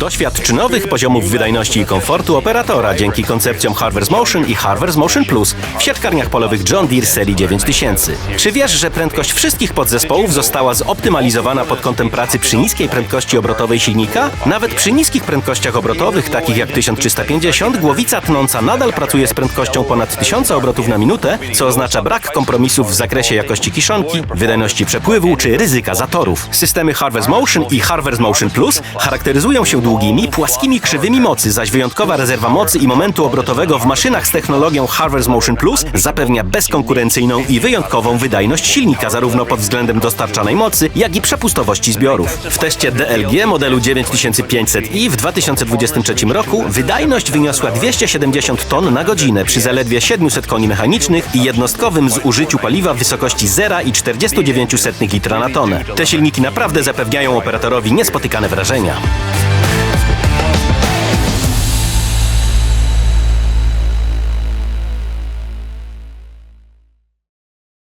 doświadcz nowych poziomów wydajności i komfortu operatora dzięki koncepcjom Harvest Motion i Harvest Motion Plus w siatkarniach polowych John Deere serii 9000. Czy wiesz, że prędkość wszystkich podzespołów została zoptymalizowana pod kątem pracy przy niskiej prędkości obrotowej silnika? Nawet przy niskich prędkościach obrotowych, takich jak 1350, głowica tnąca nadal pracuje z prędkością ponad 1000 obrotów na minutę, co oznacza brak kompromisów w zakresie jakości kiszonki, wydajności przepływu czy ryzyka zatorów. Systemy Harvest Motion i Harvest Motion Plus charakteryzują się długimi, płaskimi krzywymi mocy, zaś wyjątkowa rezerwa mocy i momentu obrotowego w maszynach z technologią Harvest Motion Plus zapewnia bezkonkurencyjną i wyjątkową wydajność silnika zarówno pod względem dostarczanej mocy, jak i przepustowości zbiorów. W teście DLG modelu 9500i w 2023 roku wydajność wyniosła 270 ton na godzinę przy zaledwie 700 koni mechanicznych i jednostkowym zużyciu paliwa w wysokości 0,49 litra na tonę. Te silniki naprawdę zapewniają operatorowi niespotykane wrażenia.